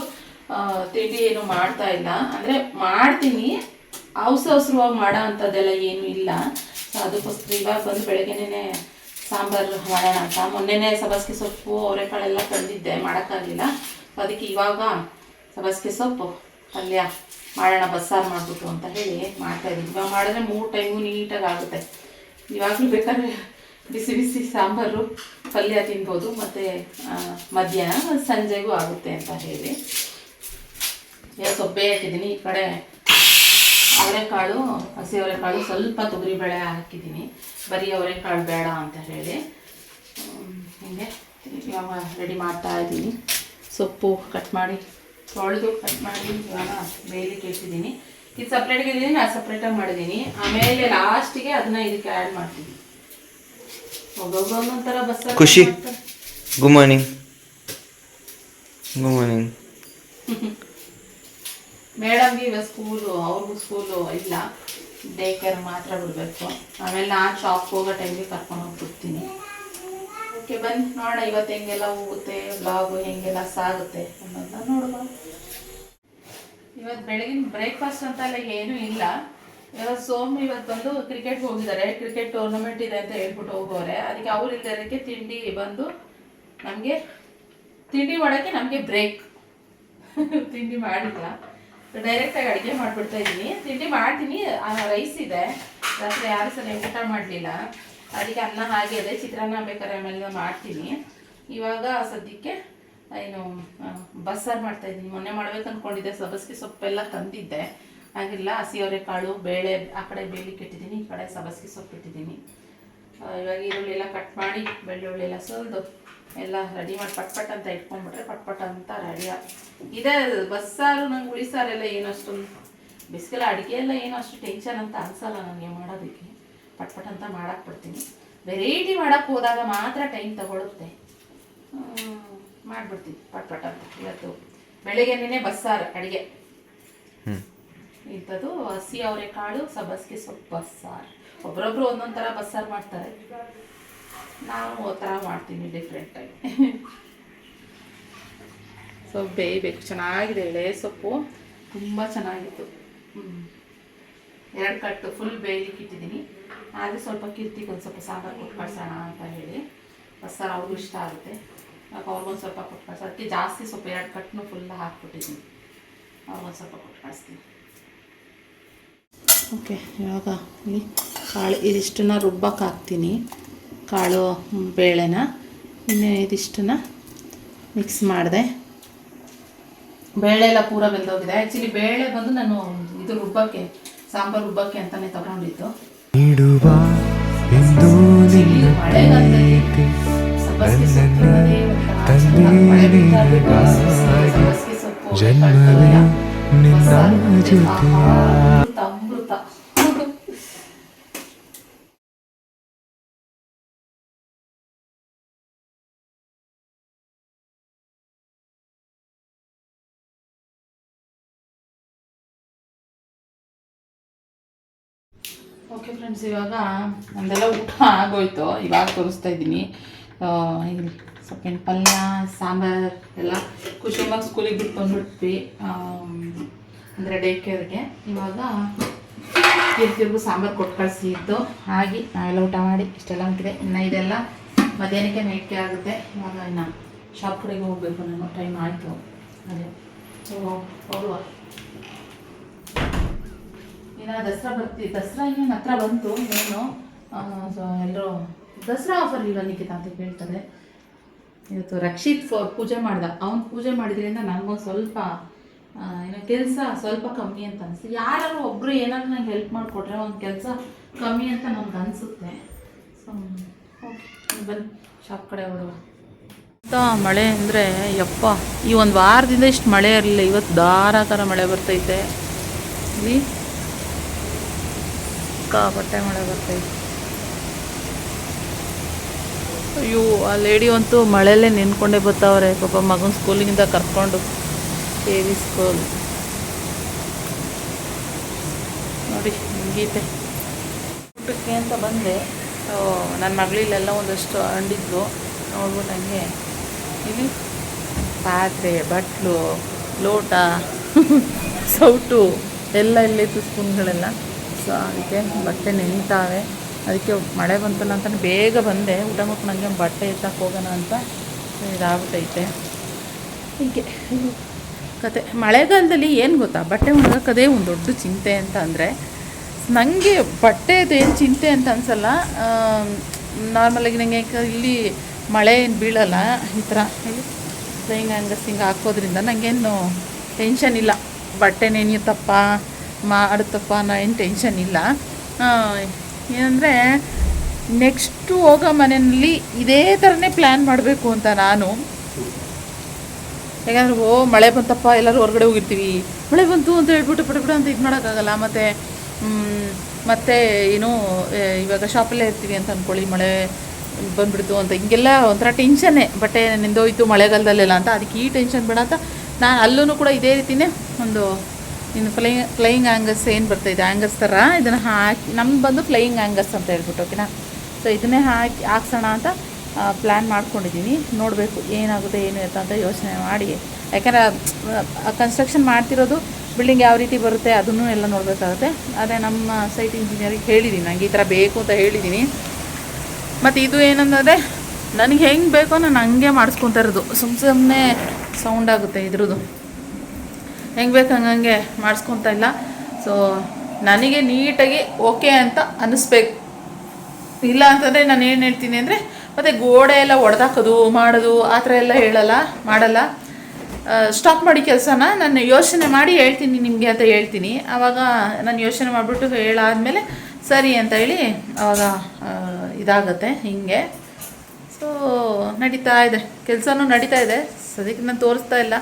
ತಿಂಡಿ ಏನು ಮಾಡ್ತಾ ಇಲ್ಲ. ಅಂದರೆ ಮಾಡ್ತೀನಿ ಅವಸ ಅವಸರವಾಗಿ ಮಾಡೋ ಅಂಥದ್ದೆಲ್ಲ ಏನೂ ಇಲ್ಲ. ಸೊ ಅದಕ್ಕೋಸ್ಕರ ಇವಾಗ ಬಂದು ಬೆಳಗ್ಗೆನೇ ಸಾಂಬಾರು ಮಾಡೋಣ ಅಂತ. ಮೊನ್ನೆನೇ ಸಬಸ್ಗೆ ಸೊಪ್ಪು, ಅವರೆಕಾಳೆಲ್ಲ ತಂದಿದ್ದೆ, ಮಾಡೋಕ್ಕಾಗಲಿಲ್ಲ. ಅದಕ್ಕೆ ಇವಾಗ ಸಬಸ್ಗೆ ಸೊಪ್ಪು, ಪಲ್ಯ ಮಾಡೋಣ, ಬಸ್ಸಾರು ಮಾಡಿಬಿಟ್ಟು ಅಂತ ಹೇಳಿ ಮಾಡ್ತಾ ಇದ್ದೀನಿ. ಇವಾಗ ಮಾಡಿದ್ರೆ ಮೂರು ಟೈಮು ನೀಟಾಗಿ ಆಗುತ್ತೆ. ಇವಾಗಲೂ ಬೇಕಾದ್ರೆ ಬಿಸಿ ಬಿಸಿ ಸಾಂಬಾರು, ಪಲ್ಯ ತಿನ್ಬೋದು, ಮತ್ತು ಮಧ್ಯಾಹ್ನ, ಸಂಜೆಗೂ ಆಗುತ್ತೆ ಅಂತ ಹೇಳಿ. ಈಗ ಸೊಪ್ಪೆ ಹಾಕಿದ್ದೀನಿ ಈ ಕಡೆ ಅವರೆಕಾಳು ಹಸಿ ಅವರೆಕಾಳು ಸ್ವಲ್ಪ ತೊಗರಿಬೇಳೆ ಹಾಕಿದ್ದೀನಿ. ಬರೀ ಅವರೆಕಾಳು ಬೇಡ ಅಂತ ಹೇಳಿ. ಹಿಂಗೆ ಇವಾಗ ರೆಡಿ ಮಾಡ್ತಾ ಇದ್ದೀನಿ. ಸೊಪ್ಪು ಕಟ್ ಮಾಡಿ ತೊಳೆದು ಕಟ್ ಮಾಡಿ ಇವಾಗ ಬೇಯಲಿಕ್ಕೆ ಇಟ್ಟಿದ್ದೀನಿ. ಇದು ಸಪ್ರೇಟ್ಗೆ ಇದ್ದೀನಿ ನಾನು ಸಪ್ರೇಟಾಗಿ ಮಾಡಿದ್ದೀನಿ. ಆಮೇಲೆ ಲಾಸ್ಟಿಗೆ ಅದನ್ನ ಇದಕ್ಕೆ ಆ್ಯಡ್ ಮಾಡ್ತೀನಿ. ಒಬ್ಬೊಬ್ಬ ಒಂದೊಂಥರ ಬಸ್ಸಾರು ಖುಷಿ. ಗುಡ್ ಮಾರ್ನಿಂಗ್ ಗುಡ್ ಮಾರ್ನಿಂಗ್ ಮೇಡಮ್ಗೆ ಇವಾಗ ಸ್ಕೂಲು ಅವ್ರಿಗೂ ಸ್ಕೂಲು ಇಲ್ಲ. ಡೇ ಕೇರ್ ಮಾತ್ರ ಬಿಡಬೇಕು. ಆಮೇಲೆ ನಾನು ಶಾಪ್ಗೆ ಹೋಗೋ ಟೈಮಿಗೆ ಕರ್ಕೊಂಡು ಹೋಗ್ಬಿಡ್ತೀನಿ. ಓಕೆ ಬಂದು ನೋಡೋಣ ಇವತ್ತು ಹೆಂಗೆಲ್ಲ ಹೋಗುತ್ತೆ ಬ್ಲಾಗು ಹೆಂಗೆಲ್ಲ ಸಾಗುತ್ತೆ ಅನ್ನೋದನ್ನ ನೋಡುವ ಇವತ್ತು ಬೆಳಗಿನ ಬ್ರೇಕ್ಫಾಸ್ಟ್ ಅಂತೆಲ್ಲ ಏನೂ ಇಲ್ಲ. ಇವತ್ತು ಸೋಮು ಇವತ್ತು ಬಂದು ಕ್ರಿಕೆಟ್ ಹೋಗಿದ್ದಾರೆ. ಕ್ರಿಕೆಟ್ ಟೂರ್ನಮೆಂಟ್ ಇದೆ ಅಂತ ಹೇಳ್ಬಿಟ್ಟು ಹೋಗೋರೆ. ಅದಕ್ಕೆ ಅವ್ರು ಇಲ್ಲದಕ್ಕೆ ತಿಂಡಿ ಬಂದು ನಮಗೆ, ತಿಂಡಿ ಮಾಡೋಕ್ಕೆ ನಮಗೆ ಬ್ರೇಕ್ ತಿಂಡಿ ಮಾಡಿಲ್ಲ. ಡೈರೆಕ್ಟಾಗಿ ಅಡುಗೆ ಮಾಡಿಬಿಡ್ತಾ ಇದ್ದೀನಿ. ತಿಂಡಿ ಮಾಡ್ತೀನಿ. ರೈಸ್ ಇದೆ. ರಾತ್ರಿ ಯಾರು ಸಲ ಊಟ ಮಾಡಲಿಲ್ಲ. ಅದಕ್ಕೆ ಅನ್ನ ಹಾಗೆ ಇದೆ ಚಿತ್ರಾನ್ನ ಬೇಕಾದ್ರೆ ಆಮೇಲೆ ಮಾಡ್ತೀನಿ. ಇವಾಗ ಸದ್ಯಕ್ಕೆ ಏನು ಬಸ್ಸಾರು ಮಾಡ್ತಾ ಇದ್ದೀನಿ. ಮೊನ್ನೆ ಮಾಡ್ಬೇಕು ಅಂದ್ಕೊಂಡಿದ್ದೆ ಸಬಸ್ಗೆ ಸೊಪ್ಪೆಲ್ಲ ತಂದಿದ್ದೆ. ಹಾಗಿಲ್ಲ ಹಸಿ ಅವರೆಕಾಳು ಬೇಳೆ ಆ ಕಡೆ ಬೇಯಲಿಕ್ಕೆ ಇಟ್ಟಿದ್ದೀನಿ. ಈ ಕಡೆ ಸಬಸ್ಗೆ ಸೊಪ್ಪು ಇಟ್ಟಿದ್ದೀನಿ. ಇವಾಗ ಈರುಳ್ಳಿ ಎಲ್ಲ ಕಟ್ ಮಾಡಿ, ಬೆಳ್ಳುಳ್ಳಿ ಎಲ್ಲ ಸುಲಿದು. ಎಲ್ಲ ರೆಡಿ ಮಾಡಿ ಪಟ್ ಪಟ್ ಅಂತ ಇಟ್ಕೊಂಡ್ಬಿಟ್ರೆ ಪಟ್ ಪಟ್ ಅಂತ ರೆಡಿ ಇದೆ ಬಸ್ಸಾರು ನಂಗೆ ಉಳಿಸಾರೆಲ್ಲ ಏನು ಅಷ್ಟೊಂದು ಬಿಸಿಗೆಲ್ಲ ಅಡುಗೆ ಎಲ್ಲ ಏನು ಅಷ್ಟು ಟೆನ್ಷನ್ ಅಂತ ಅನ್ಸಲ್ಲ ನನಗೆ ಮಾಡೋದಕ್ಕೆ. ಪಟ್ ಪಟ್ ಅಂತ ಮಾಡಕ್ಕೆ ಬಿಡ್ತೀನಿ. ವೆರೈಟಿ ಮಾಡಕ್ಕೆ ಹೋದಾಗ ಮಾತ್ರ ಟೈಮ್ ತಗೊಳುತ್ತೆ. ಮಾಡಿಬಿಡ್ತೀನಿ ಪಟ್ ಪಟ್ ಅಂತ ಇವತ್ತು. ಬೆಳಿಗ್ಗೆನೇ ಬಸ್ಸಾರು ಅಡುಗೆ. ಇಂಥದ್ದು ಹಸಿ ಅವರೆಕಾಳು ಸಬ್ಬಸ್ಗೆ ಸೊಪ್ಪು ಬಸ್ಸಾರು ಒಬ್ರೊಬ್ರು ಒಂದೊಂದು ಥರ ಬಸ್ಸಾರು ಮಾಡ್ತಾರೆ. ನಾನು ಥರ ಮಾಡ್ತೀನಿ ಡಿಫ್ರೆಂಟಾಗಿ ಸೊ ಬೇಯಬೇಕು ಚೆನ್ನಾಗಿದೆ ಎಳೆ ಸೊಪ್ಪು. ತುಂಬ ಚೆನ್ನಾಗಿತ್ತು. ಎರಡು ಕಟ್ಟು ಫುಲ್ ಬೇಯಲಿಕ್ಕಿಟ್ಟಿದ್ದೀನಿ ಹಾಗೆ ಸ್ವಲ್ಪ ಕೀರ್ತಿಗೆ ಒಂದು ಸ್ವಲ್ಪ ಸಾಂಬಾರು ಕೊಟ್ಟು ಕಳ್ಸೋಣ ಅಂತ ಹೇಳಿ. ಬಸ್ಸಾರು ಅವ್ರಿಗೂ ಇಷ್ಟ ಆಗುತ್ತೆ. ಅವ್ರಿಗೊಂದು ಸ್ವಲ್ಪ ಕೊಟ್ಟು ಕಳ್ಸೋ ಅದಕ್ಕೆ ಜಾಸ್ತಿ ಸ್ವಲ್ಪ ಎರಡು ಕಟ್ನು ಫುಲ್ ಹಾಕ್ಬಿಟ್ಟಿದ್ದೀನಿ. ಅವ್ರಿಗೊಂದು ಸ್ವಲ್ಪ ಕೊಟ್ಟು ಕಳಿಸ್ತೀನಿ ಓಕೆ ಇವಾಗ ಇಲ್ಲಿ ಕಾಳು ಇದಿಷ್ಟನ್ನ ರುಬ್ಬಕ್ಕೆ ಹಾಕ್ತೀನಿ. ಕಾಳು ಬೇಳೆನ ಇನ್ನು ಇದಿಷ್ಟನ್ನ ಮಿಕ್ಸ್ ಮಾಡಿದೆ. ಬೇಳೆ ಎಲ್ಲ ಪೂರ ಬೆಂದೋಗಿದೆ ಆ್ಯಕ್ಚುಲಿ ಬೇಳೆ ಬಂದು ನಾನು ಇದು ರುಬ್ಬಕ್ಕೆ ಸಾಂಬಾರು ರುಬ್ಬಕ್ಕೆ ಅಂತಲೇ ತಗೊಂಡಿದ್ದು. ಮಳೆಗಾಲದಲ್ಲಿ ಸೊಪ್ಪು ಫ್ರೆಂಡ್ಸ್ ಇವಾಗ ನಮ್ದೆಲ್ಲ ಊಟ ಆಗೋಯ್ತು, ಇವಾಗ ತೋರಿಸ್ತಾ ಇದ್ದೀನಿ. ಸೊಪ್ಪಿನ ಪಲ್ಯ, ಸಾಂಬಾರು ಎಲ್ಲ ಖುಷಿಯಾಗಿ ಸ್ಕೂಲಿಗೆ ಬಿಟ್ಟು ಬಂದ್ಬಿಟ್ವಿ. ಅಂದರೆ ಡೇ ಕೇರ್ಗೆ ಇವಾಗ ಕೀರ್ತಿಯವ್ರಿಗೂ ಸಾಂಬಾರು ಕೊಟ್ಟು ಕಳಿಸಿದ್ದು. ಹಾಗೆ ನಾವೆಲ್ಲ ಊಟ ಮಾಡಿ ಇಷ್ಟೆಲ್ಲ ಅಂತಿದೆ. ಇನ್ನು ಇದೆಲ್ಲ ಮಧ್ಯಾಹ್ನಕ್ಕೆ ನೈಟ್ಗೆ ಆಗುತ್ತೆ. ಇವಾಗ ಇನ್ನು ಶಾಪ್ ಕಡೆಗೆ ಹೋಗಬೇಕು ನಾನು ಟೈಮ್ ಆಯಿತು. ಅದೇ. ಸೊ ಹೋಗುವ. ಇನ್ನು ದಸರಾ ಬರ್ತಿ, ದಸರಾ ಇನ್ನೇನು ಹತ್ರ ಬಂತು ಸೊ, ಎಲ್ಲರೂ ದಸರಾ ಆಫರ್ ಇಲ್ಲ ನಿಖಿತ ಅಂತ ಕೇಳ್ತಾರೆ. ಇವತ್ತು ರಕ್ಷಿತ್ ಪೂಜೆ ಮಾಡ್ದ, ಅವ್ನು ಪೂಜೆ ಮಾಡಿದ್ರಿಂದ ನನಗೂ ಸ್ವಲ್ಪ ಏನೋ ಕೆಲಸ ಸ್ವಲ್ಪ ಕಮ್ಮಿ ಅಂತ ಅನಿಸ್ತು. ಯಾರು ಒಬ್ಬರು ಏನಾದ್ರು ನಂಗೆ ಹೆಲ್ಪ್ ಮಾಡಿಕೊಟ್ರೆ ಒಂದು ಕೆಲಸ ಕಮ್ಮಿ ಅಂತ ನಮ್ಗೆ ಅನಿಸುತ್ತೆ. ಸೊ ಓಕೆ ಬನ್ನಿ ಶಾಪ್ ಕಡೆ ಹೊಡುವ ಮಳೆ ಅಂದರೆ, ಯಪ್ಪ, ಈ ಒಂದು ವಾರದಿಂದ ಇಷ್ಟು ಮಳೆ ಇರಲಿಲ್ಲ, ಇವತ್ತು ಧಾರಾಕಾರ ಮಳೆ ಬರ್ತೈತೆ. ಇಲ್ಲಿ ಬಟ್ಟೆ ಮಳೆ ಬರ್ತೈತೆ ಅಯ್ಯೋ, ಆ ಲೇಡಿ ಅಂತೂ ಮಳೆಯಲ್ಲೇ ನೆನ್ಕೊಂಡೇ ಬರ್ತಾವ್ರೆ. ಪಾಪ ಮಗನ ಸ್ಕೂಲಿಂದ ಕರ್ಕೊಂಡು ಕೆ ವಿ ಸ್ಕೂಲ್ ನೋಡಿ, ಗೀತೆ. ಊಟಕ್ಕೆ ಅಂತ ಬಂದೆ. ನನ್ನ ಮಗಳಿಲ್ಲೆಲ್ಲ ಒಂದಷ್ಟು ಅಂಡಿದ್ದು ನೋಡ್ಬಿಟ್ಟು ನನಗೆ ಇಲ್ಲಿ ಪಾತ್ರೆ, ಬಟ್ಲು, ಲೋಟ, ಸೌಟು, ಎಲ್ಲ ಇಲ್ಲಿತ್ತು ಸ್ಪೂನ್ಗಳೆಲ್ಲ ಸೊ ಅದಕ್ಕೆ ಬಟ್ಟೆ ನೆನೀತಾವೆ. ಅದಕ್ಕೆ ಮಳೆ ಬಂತಲ್ಲ ಅಂತ ಬೇಗ ಬಂದೆ. ಊಟ ಮುಟ್ಟು ನನಗೆ ಬಟ್ಟೆ ಎತ್ತಕ್ಕೆ ಹೋಗೋಣ ಅಂತ ಇದಾಗ್ಬಿಟ್ಟೈತೆ ಹೀಗೆ. ಕತೆ. ಮಳೆಗಾಲದಲ್ಲಿ ಏನು ಗೊತ್ತಾ? ಬಟ್ಟೆ ಒಣಗಕ್ಕದೇ ಒಂದು ದೊಡ್ಡ ಚಿಂತೆ ಅಂತ ಅಂದರೆ ನನಗೆ ಬಟ್ಟೆದು ಏನು ಚಿಂತೆ ಅಂತ ಅನ್ಸಲ್ಲ. ನಾರ್ಮಲಾಗಿ ನನಗೆ ಇಲ್ಲಿ ಮಳೆ ಏನು ಬೀಳಲ್ಲ ಈ ಥರ ಹೇಳಿ ಹ್ಯಾಂಗರ್ಸ್ ಹಿಂಗೆ ಹಾಕೋದ್ರಿಂದ ನನಗೇನು ಟೆನ್ಷನ್ ಇಲ್ಲ. ಬಟ್ಟೆ ನೆನೆಯುತ್ತಪ್ಪ. ಮಾಡುತ್ತಪ್ಪ ಅನ್ನೋ ಏನು ಟೆನ್ಷನ್ ಇಲ್ಲ. ಏನಂದರೆ ನೆಕ್ಸ್ಟು ಹೋಗೋ ಮನೆಯಲ್ಲಿ ಇದೇ ಥರನೇ ಪ್ಲ್ಯಾನ್ ಮಾಡಬೇಕು ಅಂತ ನಾನು. ಯಾಕಂದ್ರೆ, ಓ, ಮಳೆ ಬಂತಪ್ಪ, ಎಲ್ಲರೂ ಹೊರಗಡೆ ಹೋಗಿರ್ತೀವಿ. ಮಳೆ ಬಂತು ಅಂತ ಹೇಳ್ಬಿಟ್ಟು ಪಟ ಪಟ ಅಂತ ಇದು ಮಾಡೋಕ್ಕಾಗಲ್ಲ. ಮತ್ತು ಮತ್ತು ಏನು ಇವಾಗ ಶಾಪಲ್ಲೇ ಇರ್ತೀವಿ ಅಂತ ಅಂದ್ಕೊಳ್ಳಿ ಮಳೆ ಬಂದ್ಬಿಡ್ತು ಅಂತ. ಹಿಂಗೆಲ್ಲ ಒಂಥರ ಟೆನ್ಷನ್ನೇ ಬಟ್ಟೆ ನಿಂದೋಯ್ತು ಮಳೆಗಾಲದಲ್ಲೆಲ್ಲ ಅಂತ. ಅದಕ್ಕೆ ಈ ಟೆನ್ಷನ್ ಬೇಡ ಅಂತ. ನಾನು ಅಲ್ಲೂ ಕೂಡ ಇದೇ ರೀತಿಯೇ ಒಂದು ಇನ್ನು ಫ್ಲೈ ಫ್ಲೈಯಿಂಗ್ ಆ್ಯಂಗರ್ಸ್ ಏನು ಬರ್ತಾಯಿದೆ ಆ್ಯಂಗರ್ಸ್ ಥರ ಇದನ್ನು ಹಾಕಿ, ನಮ್ಗೆ ಬಂದು ಫ್ಲೈಯಿಂಗ್ ಆ್ಯಂಗರ್ಸ್ ಅಂತ ಹೇಳ್ಬಿಟ್ಟು ಓಕೆನಾ ಸೊ ಇದನ್ನೇ ಹಾಕಿ, ಹಾಕ್ಸೋಣ ಅಂತ ಪ್ಲ್ಯಾನ್ ಮಾಡ್ಕೊಂಡಿದ್ದೀನಿ ನೋಡಬೇಕು ಏನಾಗುತ್ತೆ, ಏನು ಇರುತ್ತೆ ಅಂತ ಯೋಚನೆ ಮಾಡಿ. ಯಾಕಂದರೆ ಕನ್ಸ್ಟ್ರಕ್ಷನ್ ಮಾಡ್ತಿರೋದು ಬಿಲ್ಡಿಂಗ್ ಯಾವ ರೀತಿ ಬರುತ್ತೆ, ಅದನ್ನು ಎಲ್ಲ ನೋಡಬೇಕಾಗುತ್ತೆ. ಆದರೆ ನಮ್ಮ ಸೈಟ್ ಇಂಜಿನಿಯರಿಗೆ ಹೇಳಿದ್ದೀನಿ ನನಗೆ ಈ ಥರ ಬೇಕು ಅಂತ ಹೇಳಿದ್ದೀನಿ ಮತ್ತು ಇದು ಏನಂದರೆ, ನನಗೆ ಹೆಂಗೆ ಬೇಕೋ, ನಾನು ಹಂಗೆ ಮಾಡಿಸ್ಕೊತಾ ಇರೋದು. ಸುಮ್ಮ ಸುಮ್ಮನೆ ಸೌಂಡ್ ಆಗುತ್ತೆ ಇದ್ರದ್ದು. ಹೆಂಗೆ ಬೇಕು ಹಂಗಂಗೆ ಮಾಡಿಸ್ಕೊತಾ ಇಲ್ಲ. ಸೊ ನನಗೆ ನೀಟಾಗಿ ಓಕೆ ಅಂತ ಅನ್ನಿಸ್ಬೇಕು ಇಲ್ಲ ಅಂತಂದರೆ ನಾನು ಏನು ಹೇಳ್ತೀನಿ ಅಂದರೆ, ಮತ್ತು ಗೋಡೆ ಎಲ್ಲ ಒಡೆದಾಕೋದು, ಮಾಡೋದು, ಆ ಥರ ಎಲ್ಲ ಹೇಳಲ್ಲ, ಮಾಡಲ್ಲ. ಸ್ಟಾಪ್ ಮಾಡಿ ಕೆಲಸನ ನಾನು ಯೋಚನೆ ಮಾಡಿ ಹೇಳ್ತೀನಿ ನಿಮಗೆ ಅಂತ ಹೇಳ್ತೀನಿ. ಆವಾಗ ನಾನು ಯೋಚನೆ ಮಾಡಿಬಿಟ್ಟು ಹೇಳಾದಮೇಲೆ ಸರಿ ಅಂತ ಹೇಳಿ ಆವಾಗ ಇದಾಗತ್ತೆ ಹೀಗೆ. ಸೊ ನಡೀತಾ ಇದೆ. ಕೆಲಸನೂ ನಡೀತಾ ಇದೆ. ಸದ್ಯಕ್ಕೆ ನಾನು ತೋರಿಸ್ತಾ ಇಲ್ಲ.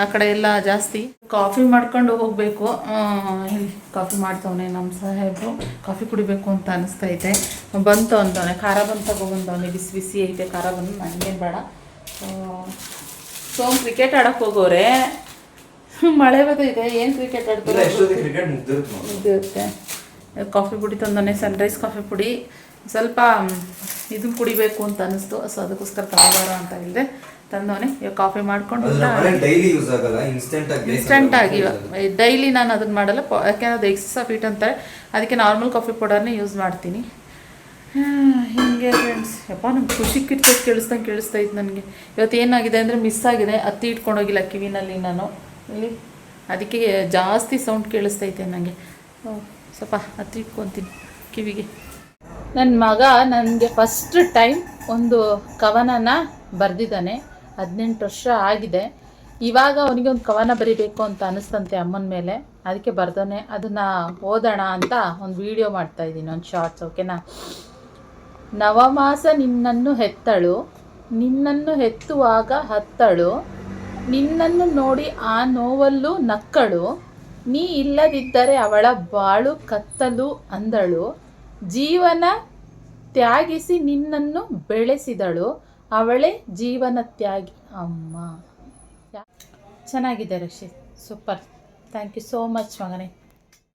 ಆ ಕಡೆ ಎಲ್ಲ ಜಾಸ್ತಿ. ಕಾಫಿ ಮಾಡ್ಕೊಂಡು ಹೋಗಬೇಕು. ಕಾಫಿ ಮಾಡ್ತವನೆ ನಮ್ಮ ಸಾಹೇಬರು. ಕಾಫಿ ಕುಡಿಬೇಕು ಅಂತ ಅನಿಸ್ತೈತೆ. ಬಂತು ಅಂತವನೆ. ಖಾರ ಬಂದು ತಗೊಬಂದವನೆ ಬಿಸಿ ಬಿಸಿ ಐತೆ. ಖಾರ ಬಂದು ನನಗೇನು ಬೇಡ. ಸೋಮ್ ಕ್ರಿಕೆಟ್ ಆಡಕ್ಕೆ ಹೋಗೋರೆ. ಮಳೆ ಇದೆ ಏನು ಕ್ರಿಕೆಟ್ ಆಡ್ತಾರೆ ಕಾಫಿ ಪುಡಿ ಸನ್ ಸನ್ರೈಸ್ ಕಾಫಿ ಪುಡಿ. ಸ್ವಲ್ಪ ಇದು ಕುಡಿಬೇಕು ಅಂತ ಅನಿಸ್ತು. ಸೊ ಅದಕ್ಕೋಸ್ಕರ ತಗೋಬಾರ ಅಂತ ಹೇಳಿದೆ. ತಂದವನೆ. ಇವಾಗ ಕಾಫಿ ಮಾಡ್ಕೊಂಡು ಡೈಲಿ ಯೂಸ್ ಆಗಲ್ಲ ಇನ್ಸ್ಟೆಂಟ್ ಆಗಿ ಡೈಲಿ ನಾನು ಅದನ್ನ ಮಾಡಲ್ಲ. ಯಾಕೆಂದ್ರೆ ಅದು ಎಕ್ಸಸ್ ಆಫ್ ಇಟ್ ಅಂತಾರೆ. ಅದಕ್ಕೆ ನಾರ್ಮಲ್ ಕಾಫಿ ಪೌಡರ್ನೇ ಯೂಸ್ ಮಾಡ್ತೀನಿ. ಹೀಗೆ ಫ್ರೆಂಡ್ಸ್ ಯಪ್ಪ ನಂಗೆ ಖುಷಿ ಕಿರ್ಚೋದು ಕೇಳಿಸ್ದಂಗೆ ಕೇಳಿಸ್ತಾ ಇತ್ತು ನನಗೆ. ಇವತ್ತು ಏನಾಗಿದೆ ಅಂದರೆ ಮಿಸ್ ಆಗಿದೆ. ಅತ್ತಿ ಇಟ್ಕೊಂಡೋಗಿಲ್ಲ ಕಿವಿನಲ್ಲಿ ನಾನು. ಇಲ್ಲಿ ಅದಕ್ಕೆ ಜಾಸ್ತಿ ಸೌಂಡ್ ಕೇಳಿಸ್ತೈತೆ ನನಗೆ ಸ್ವಲ್ಪ ಹತ್ತಿ ಇಟ್ಕೊತೀನಿ ಕಿವಿಗೆ. ನನ್ನ ಮಗ ನನಗೆ ಫಸ್ಟ್ ಟೈಮ್ ಒಂದು ಕವನನ ಬರೆದಿದ್ದಾನೆ. ಹದಿನೆಂಟು ವರ್ಷ ಆಗಿದೆ. ಇವಾಗ ಅವನಿಗೆ ಒಂದು ಕವನ ಬರಿಬೇಕು ಅಂತ ಅನಿಸ್ತಂತೆ ಅಮ್ಮನ ಮೇಲೆ. ಅದಕ್ಕೆ ಬರ್ದೋನೆ ಅದನ್ನು ಓದೋಣ ಅಂತ ಒಂದು ವಿಡಿಯೋ ಮಾಡ್ತಾ ಇದ್ದೀನಿ, ಒಂದು ಶಾರ್ಟ್ಸ್ ಓಕೆನಾ ನವಮಾಸ ನಿನ್ನನ್ನು ಹೆತ್ತಳು. ನಿನ್ನನ್ನು ಹೆತ್ತುವಾಗ ಹತ್ತಳು. ನಿನ್ನನ್ನು ನೋಡಿ ಆ ನೋವಲ್ಲೂ ನಕ್ಕಳು. ನೀ ಇಲ್ಲದಿದ್ದರೆ ಅವಳ ಬಾಳು ಕತ್ತಲು ಅಂದಳು. ಜೀವನ ತ್ಯಾಗಿಸಿ ನಿನ್ನನ್ನು ಬೆಳೆಸಿದಳು. ಅವಳೇ ಜೀವನ ತ್ಯಾಗಿ ಅಮ್ಮ. ಚೆನ್ನಾಗಿದೆ Rakshit. Super. Thank you so much ಮಗನೇ.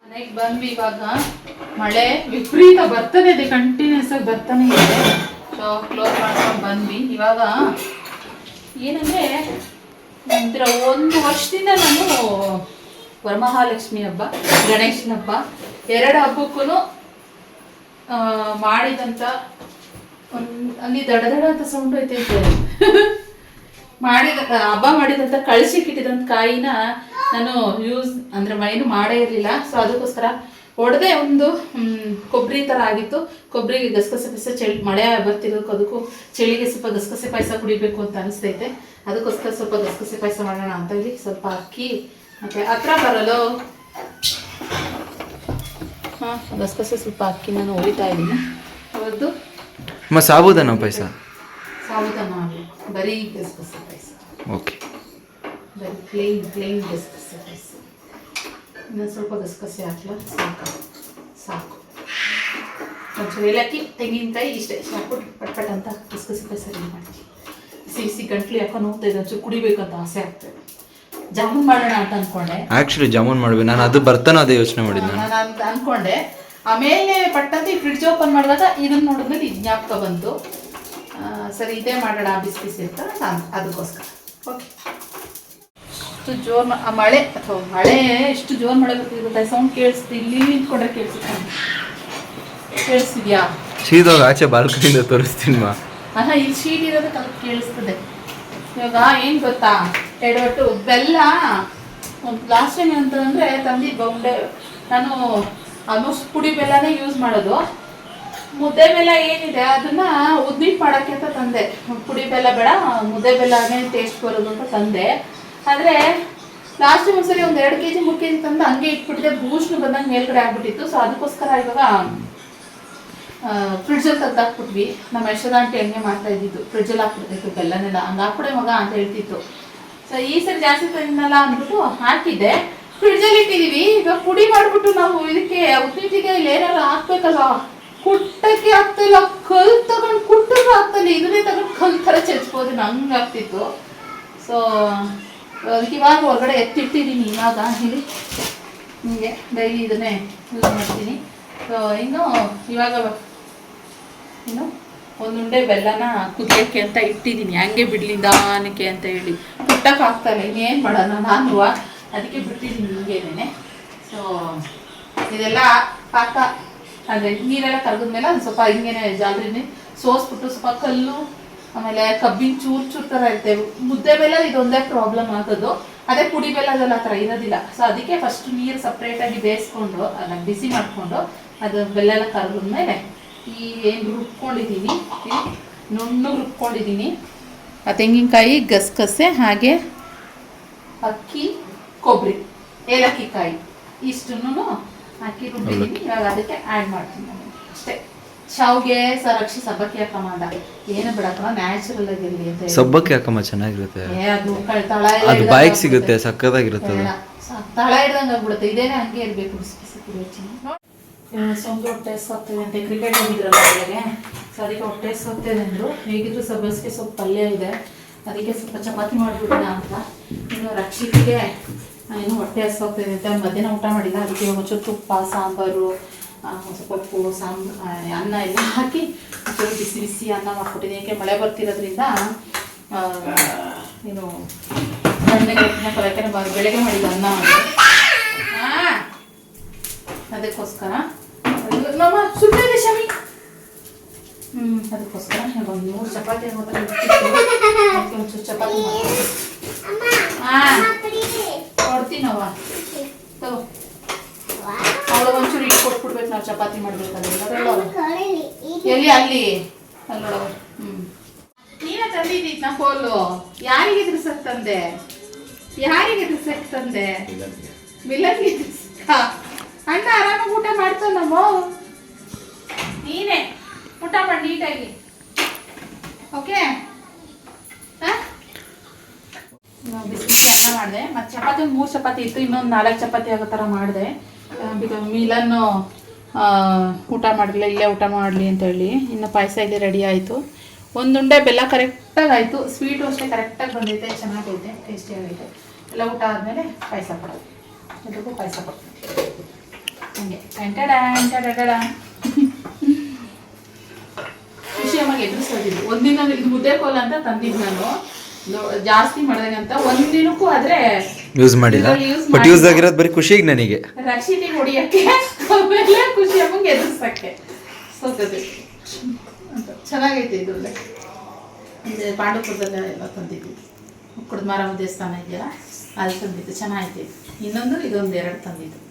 ಮನೆಗೆ ಬಂದ್ವಿ ಇವಾಗ ಮಳೆ ವಿಪರೀತ ಬರ್ತಾನೆ ಇದೆ ಕಂಟಿನ್ಯೂಸ್ ಆಗಿ ಬರ್ತಾನೆ ಇದೆ. ಸೊ ಕ್ಲೋಸ್ ಮಾಡ್ಕೊಂಡು ಬಂದ್ವಿ. ಇವಾಗ ಏನಂದ್ರೆ ನಂತರ ಒಂದು ವರ್ಷದಿಂದ ನಾನು ವರಮಹಾಲಕ್ಷ್ಮಿ ಹಬ್ಬ, ಗಣೇಶನ ಹಬ್ಬ, ಎರಡು ಹಬ್ಬಕ್ಕೂ ಮಾಡಿದಂಥ ಒಂದು ಅಲ್ಲಿ ದಡ ದಡ ಅಂತ ಸೌಂಡ್ ಐತೆ ಮಾಡಿದ ಹಬ್ಬ ಮಾಡಿದಂತ ಕಳಿಸಿಕ್ಕಿಟ್ಟಿದಂಥ ಕಾಯಿನ ನಾನು ಯೂಸ್ ಅಂದ್ರೆ ಮೈನು ಮಾಡೇ ಇರಲಿಲ್ಲ. ಸೊ ಅದಕ್ಕೋಸ್ಕರ ಒಡದೆ ಒಂದು ಕೊಬ್ಬರಿ ಥರ ಆಗಿತ್ತು. ಕೊಬ್ಬರಿಗೆ ಗಸಗಸೆ ಪಾಯಸ ಚಳಿ ಮಳೆ ಬರ್ತಿರೋದಕ್ಕೆ ಅದಕ್ಕೂ ಚಳಿಗೆ ಸ್ವಲ್ಪ ಗಸಗಸೆ ಪಾಯಸ ಕುಡಿಬೇಕು ಅಂತ ಅನಿಸ್ತೈತೆ. ಅದಕ್ಕೋಸ್ಕರ ಸ್ವಲ್ಪ ಗಸಗಸೆ ಪಾಯಸ ಮಾಡೋಣ ಅಂತ ಹೇಳಿ ಸ್ವಲ್ಪ ಅಕ್ಕಿ ಮತ್ತೆ ಹತ್ರ ಬರಲು ಹಾಂ, ಗಸಗಸೆ ಸ್ವಲ್ಪ ಅಕ್ಕಿ ನಾನು ಹೊಡಿತಾ ಇದ್ದೀನಿ. ಅವತ್ತು ಸಾಬೂದನ ಪಾಯಸ? ಸಾಬುದಾನ ಆಗಬೇಕು ಬರೀ ಗಸಗಸೆ ಪಾಯಸ. ಓಕೆ. ಬರೀ ಪ್ಲೇನ್ ಪ್ಲೇನ್ ಗಸಗಸೆ ರೈಸ್ ಇನ್ನೊಂದು ಸ್ವಲ್ಪ ಗಸಗಸೆ ಹಾಕ್ಲಾ? ಸಾಕು. ಸಾಕು. ಒಂಚೂರು ಏಲಕ್ಕಿ ತೆಂಗಿನಕಾಯಿ ಇಷ್ಟೇ. ಇಷ್ಟ ಹಾಕ್ಬಿಟ್ಟು ಪಟ್ ಪಟ್ ಅಂತ ಗಸಗಸೆ ಪಾಯಸ ರೆಡಿ ಮಾಡ್ತೀವಿ. ಬಿಸಿ ಬಿಸಿ ಗಂಟ್ಲು ಯಾಕೊಂಡು ಹೋಗ್ತಾ ಇದೆ ಒಂಚೂರು ಕುಡಿಬೇಕಂತ ಆಸೆ ಆಗ್ತದೆ. ಜಾಮೂನ್ ಮಾಡೋಣ ಅಂತ ಅಂದ್ಕೊಂಡೆ ಆ್ಯಕ್ಚುಲಿ ಜಾಮೂನ್ ಮಾಡ್ಬೇಕು. ನಾನು ಅದು ಬರ್ತಾನೋ ಅದೇ ಯೋಚನೆ ಮಾಡಿದ್ದೆ ನಾನು. ಅನ್ಕೊಂಡೆ. ಆಮೇಲೆ ಪಟ್ಟಂತ ಈ ಫ್ರಿಡ್ಜ್ ಓಪನ್ ಮಾಡಿದಾಗ ಇದನ್ನ ನೋಡಿದ್ಮೇಲೆ ಇದು ಜ್ಞಾಪಕ ಬಂತು. ಸರಿ ಇದೇ ಮಾಡೋಣ ಬಿಸಿ ಬಿಸಿ ಅಂತ ನಾನು ಅದಕ್ಕೋಸ್ಕರ. ಓಕೆ ಎಷ್ಟು ಜೋರ್ ಆ ಮಳೆ ಅಥವಾ ಮಳೆ ಎಷ್ಟು ಜೋರ್ ಮಳೆ ಗೊತ್ತಾ? ಸೌಂಡ್ ಕೇಳಿಸ್ತು ಇಲ್ಲಿ ನಿಂತ್ಕೊಂಡ್ರೆ ಕೇಳಿಸುತ್ತೆ. ಕೇಳಿಸ್ತಿದ್ಯಾ? ಸೀದೋಗ ಆಚೆ ಬಾಲ್ಕನಿಂದ ತೋರಿಸ್ತೀನಿ ಮಾ. ಅಲ್ಲ ಇಲ್ಲಿ ಶೀಟ್ ಇರೋದು ಅದಕ್ಕೆ ಕೇಳಿಸ್ತದೆ. ಇವಾಗ ಏನು ಗೊತ್ತಾ? ಎಡವಟ್ಟು ಬೆಲ್ಲ ಲಾಸ್ಟ್ ಟೈಮ್ ಅಂತಂದರೆ ತಂದಿ ಬೌಂಡೆ ನಾನು ಆಲ್ಮೋಸ್ಟ್ ಪುಡಿ ಬೆಲ್ಲನೇ ಯೂಸ್ ಮಾಡೋದು. ಮುದ್ದೆ ಬೆಲ್ಲ ಏನಿದೆ, ಅದನ್ನ ಉದ್ದಿಟ್ಟು ಮಾಡೋಕ್ಕೆ ಅಂತ ತಂದೆ. ಪುಡಿ ಬೆಲ್ಲ ಬೇಡ, ಮುದ್ದೆ ಬೆಲ್ಲನೇ ಟೇಸ್ಟ್ ಬರೋದು ಅಂತ ತಂದೆ. ಆದರೆ ಲಾಸ್ಟ್ ಒಂದ್ಸರಿ ಒಂದು ಎರಡು ಕೆ ಜಿ ಮೂರು ಕೆ ಜಿ ತಂದು ಹಂಗೆ ಇಟ್ಬಿಟ್ಟಿದೆ. ಬೂಸ್ಟ್ ಬಂದಂಗೆ ಮೇಲ್ಗಡೆ ಆಗ್ಬಿಟ್ಟಿತ್ತು. ಸೊ ಅದಕ್ಕೋಸ್ಕರ ಇವಾಗ ಫ್ರಿಡ್ಜಲ್ಲಿ ತೆಗ್ದಾಕ್ಬಿಟ್ವಿ ನಮ್ಮ ಯಶೋದಾಂಟಿ ಹಂಗೆ ಮಾಡ್ತಾ ಇದ್ದಿದ್ದು. ಫ್ರಿಡ್ಜಲ್ಲಿ ಹಾಕ್ಬಿಡ್ತಿತ್ತು ಬೆಲ್ಲನೆಲ್ಲ. ಹಂಗೆ ಹಾಕ್ಬಿಡೆ ಮಗ ಅಂತ ಹೇಳ್ತಿತ್ತು. ಸೊ ಈ ಸರಿ ಜಾಸ್ತಿ ತಂದಿನಲ್ಲ ಅಂದ್ಬಿಟ್ಟು ಹಾಕಿದ್ದೆ. ಫ್ರಿಡ್ಜಲ್ಲಿ ಇಟ್ಟಿದೀವಿ ಈಗ ಪುಡಿ ಮಾಡ್ಬಿಟ್ಟು ನಾವು ಇದಕ್ಕೆ ಉಪ್ಪಿಟ್ಟಿಗೆ ಇಲ್ಲಿ ಏನಾರು ಹಾಕ್ಬೇಕಲ್ಲ ಕುಟ್ಟಕ್ಕೆ ಆಗ್ತಿಲ್ಲ. ಕಲ್ ತಗೊಂಡು ಕುಟ್ಟಿದ್ರು ಆಗ್ತಿಲ್ಲ. ಇದನ್ನೇ ತಗೊಂಡು ಕಲ್ ಥರ ಚೆಚ್ಬೋದು. ನಂಗೆ ಆಗ್ತಿತ್ತು. ಸೊ ಅದಕ್ಕೆ ಇವಾಗ ಹೊರಗಡೆ ಎತ್ತಿಟ್ಟಿದ್ದೀನಿ ಇವಾಗ. ಹೇಳಿ ಹಿಂಗೆ ಡೈಲಿ ಇದನ್ನೇ ಯೂಸ್ ಮಾಡ್ತೀನಿ. ಸೊ ಇನ್ನು ಇವಾಗ ಇನ್ನು ಒಂದುಂಡೆ ಬೆಲ್ಲನ ಕುದಿಯೋಕ್ಕೆ ಅಂತ ಇಟ್ಟಿದ್ದೀನಿ. ಹಂಗೆ ಬಿಡ್ಲಿ ನಿಧಾನಕ್ಕೆ ಅಂತ ಹೇಳಿ. ಕುಟ್ಟಕ್ಕೆ ಆಗ್ತಾಯಿಲ್ಲ ಇನ್ನೇನು ಮಾಡೋಣ? ನಾನು ಅದಕ್ಕೆ ಬಿಟ್ಟಿದ್ದೀನಿ ಹಿಂಗೇನೆ ಸೊ ಇದೆಲ್ಲ ಪಾಕ, ಅಂದರೆ ನೀರೆಲ್ಲ ಕರಗಿದ್ಮೇಲೆ ಒಂದು ಸ್ವಲ್ಪ ಹಿಂಗೇನೆ ಜಾಲರಿನೇ ಸೋಸ್ಬಿಟ್ಟು ಸ್ವಲ್ಪ ಕಲ್ಲು, ಆಮೇಲೆ ಕಬ್ಬಿನ ಚೂರು ಚೂರು ಥರ ಇರ್ತೇವೆ ಮುದ್ದೆ ಬೆಲ್ಲ ಇದೊಂದೇ ಪ್ರಾಬ್ಲಮ್ ಆಗೋದು ಅದೇ ಪುಡಿ ಬೆಲ್ಲದಲ್ಲ ಆ ಥರ ಇರೋದಿಲ್ಲ. ಸೊ ಅದಕ್ಕೆ ಫಸ್ಟ್ ನೀರು ಸಪ್ರೇಟಾಗಿ ಬೇಯಿಸ್ಕೊಂಡು, ಅದನ್ನ ಬಿಸಿ ಮಾಡಿಕೊಂಡು ಅದು ಬೆಲ್ಲ ಎಲ್ಲ ಕರಗಿದ್ಮೇಲೆ ಈ ಏನು ರುಬ್ಕೊಂಡಿದ್ದೀನಿ ನುಣ್ಣು ರುಬ್ಕೊಂಡಿದ್ದೀನಿ ಆ ತೆಂಗಿನಕಾಯಿ ಗಸಗಸೆ, ಹಾಗೆ ಅಕ್ಕಿ ಕೊಬ್ಬರಿ ಏಲಕ್ಕಿ ಕಾಯಿ ಇಷ್ಟನ್ನು ಹಾಕಿ ರುಬ್ಬಿದ್ದೀನಿ ಇವಾಗ ಅದಕ್ಕೆ ಆ್ಯಡ್ ಮಾಡ್ತೀನಿ ನಾನು. ಅಷ್ಟೇ. ಶಾವ್ಗೆ ಸರಕ್ಷಿ ಸಬ್ಬಕ್ಕಿ ಹಾಕಮ್ಮ ಅಂದ. ಏನು ಬಿಡಪ್ಪ ನ್ಯಾಚುರಲ್ ಆಗಿರಲಿ ಅಂತ. ಸಬ್ಬಕ್ಕಿ ಹಾಕಮ್ಮ ಚೆನ್ನಾಗಿರುತ್ತೆ. ಏ, ಅದು ಬಾಯಿ ತಳ ಎಲ್ಲ ಅದು ಹಿಡ್ದಂಗ್ ಬಾಯಿಗೆ ಸಿಗುತ್ತೆ ಸಕ್ಕತ್ತಾಗಿರುತ್ತೆ ಅದು ಬೇಡ. ಸ- ತಳ ಹಿಡ್ದಂಗೆ ಆಗ್ಬಿಡುತ್ತೆ ಇದೇನೆ ಹಂಗೆ ಇರಬೇಕು ಬಿಸಿ ಬಿಸಿ ಕುಡಿಯೋಚಿ ಸೊಂದು ಹೊಟ್ಟೆ ಸೋಗ್ತದೆ ಅಂತ. ಕ್ರಿಕೆಟ್ ಹೋಗಿದ್ರಲ್ಲ ಬೆಳಗ್ಗೆ ಸೊ ಅದಕ್ಕೆ ಹೊಟ್ಟೆ ಸೋಗ್ತದೆ ಅಂದರು. ಹೇಗಿದ್ರು ಸಬ್ಬಸ್ಗೆ ಸ್ವಲ್ಪ ಪಲ್ಯ ಇದೆ. ಅದಕ್ಕೆ ಸ್ವಲ್ಪ ಚಪಾತಿ ಮಾಡಿಬಿಡೋಣ ಅಂತ. ಇನ್ನು ರಕ್ಷಿತಿಗೆ ಇನ್ನು ಹೊಟ್ಟೆ ಹಸ್ವಾಗ್ತದೆ ಮಧ್ಯಾಹ್ನ ಊಟ ಮಾಡಿಲ್ಲ. ಅದಕ್ಕೆ ಒಂಚೂರು ತುಪ್ಪ, ಸಾಂಬಾರು ಸೊಪ್ಪು ಸಾಂಬ ಅನ್ನ ಎಲ್ಲ ಹಾಕಿ ಒಂಚೂರು ಬಿಸಿ ಬಿಸಿ ಅನ್ನ ಮಾಡ್ಕೊಟ್ಟಿದ್ದೀನಿ. ಏಕೆ ಮಳೆ ಬರ್ತಿರೋದ್ರಿಂದ ಏನು, ಸಣ್ಣಗೆ ಯಾಕಂದ್ರೆ ಬೆಳಗ್ಗೆ ಮಾಡಿದ್ದೆ ಅನ್ನ ಅದು. ಅದಕ್ಕೋಸ್ಕರ. ಅದು ನಮ್ಮ ಸುಮ್ಮನೆ ಹ್ಮ್, ಅದಕ್ಕೋಸ್ಕರ ಒಂದು ಮೂರು ಚಪಾತಿ ಒಂಚೂರು ಚಪಾತಿ ಹಾ ಕೊಡ್ತೀನವ್ವ ತಗೋ. ಒಂಚೂರು ಇಟ್ಟು ಕೊಟ್ಬಿಡ್ಬೇಕು, ನಾವು ಚಪಾತಿ ಮಾಡ್ಬೇಕಾದ್ರೆ. ಎಲ್ಲಿ, ಅಲ್ಲಿ? ಅಲ್ಲಿ ನೋಡವ ಹ್ಮ್. ನೀನೇ ತಂದಿದ್ದೀನ ಕೋಲು. ಯಾರಿಗೆ ಎದುರಿಸಕ್ ತಂದೆ? ಯಾರಿಗೆ ಎದುರಿಸಕ್ ತಂದೆ? ಮಿಲನ್ಗೆ ಅಣ್ಣ ಆರಾಮಾಗಿ ಊಟ ಮಾಡ್ತಾನಮ್ಮ ನೀನೇ. ಊಟ ಮಾಡಿ, ನೀಟಾಗಿ. ಓಕೆ ಬಿಸಿ ಅನ್ನ ಮಾಡಿದೆ. ಮತ್ತು ಚಪಾತಿ ಮೂರು ಚಪಾತಿ ಇತ್ತು, ಇನ್ನೊಂದು ನಾಲ್ಕು ಚಪಾತಿ ಆಗೋ ಥರ ಮಾಡಿದೆ. ಬಿಕಾಸ್ ಮಿಲನ್ನು ಊಟ ಮಾಡಲಿಲ್ಲ, ಇಲ್ಲೇ ಊಟ ಮಾಡಲಿ ಅಂತ ಹೇಳಿ. ಇನ್ನು ಪಾಯಸ ಇಲ್ಲಿ ರೆಡಿ ಆಯಿತು. ಒಂದುಂಡೆ ಬೆಲ್ಲ ಕರೆಕ್ಟಾಗಿ ಆಯಿತು. ಸ್ವೀಟು ಅಷ್ಟೇ ಕರೆಕ್ಟಾಗಿ ಬಂದೈತೆ, ಚೆನ್ನಾಗೈತೆ ಟೇಸ್ಟಿಯಾಗೈತೆ ಎಲ್ಲ ಊಟ ಆದಮೇಲೆ ಪಾಯಸ ಕೊಡೋದು ಎಲ್ರಿಗೂ ಪಾಯಸ ಕೊಡ್ತೀನಿ. ಹಂಗೆ. ಎಂಟಡ ಎಂಟಡ ಖುಷಿ ಅಮ್ಮಗೆ ಎದುರಿಸೋದಿಲ್ಲ ಒಂದಿನ ಇದು ಮುದ್ದೆ ಕೋಲ ಅಂತ ತಂದಿದ್ದು ನಾನು. ಜಾಸ್ತಿ ಮಾಡಿದಾಗ ಅಂತ ಒಂದಿನಕ್ಕೂ ಆದ್ರೆ ಯೂಸ್ ಮಾಡಿಲ್ಲ. ಬಟ್ ಯೂಸ್ ಆಗಿರೋದು ಬರೀ ಖುಷಿಗೆ ನನಗೆ. ರಕ್ಷಿತಿಗೆ ಹೊಡಿಯಕ್ಕೆ ಆಮೇಲೆ ಖುಷಿ ಅಮ್ಮಂಗೆ ಎದುರಿಸಕ್ಕೆ. ಸೋತದೆ ಅಂತ ಚೆನ್ನಾಗೈತೆ ಇದು. ಅಂದ್ರೆ ಪಾಂಡವಪುರದಲ್ಲ ಎಲ್ಲ ತಂದಿದ್ವಿ. ಉಕ್ಕುಳದ ಮಾರಮ್ಮ ದೇವಸ್ಥಾನ ಇದೆಯಲ್ಲ ಅಲ್ಲಿ ತಂದಿದ್ದು. ಚೆನ್ನಾಗೈತೆ. ಇನ್ನೊಂದು ಇದೊಂದು ಎರಡು ತಂದಿದ್ದು.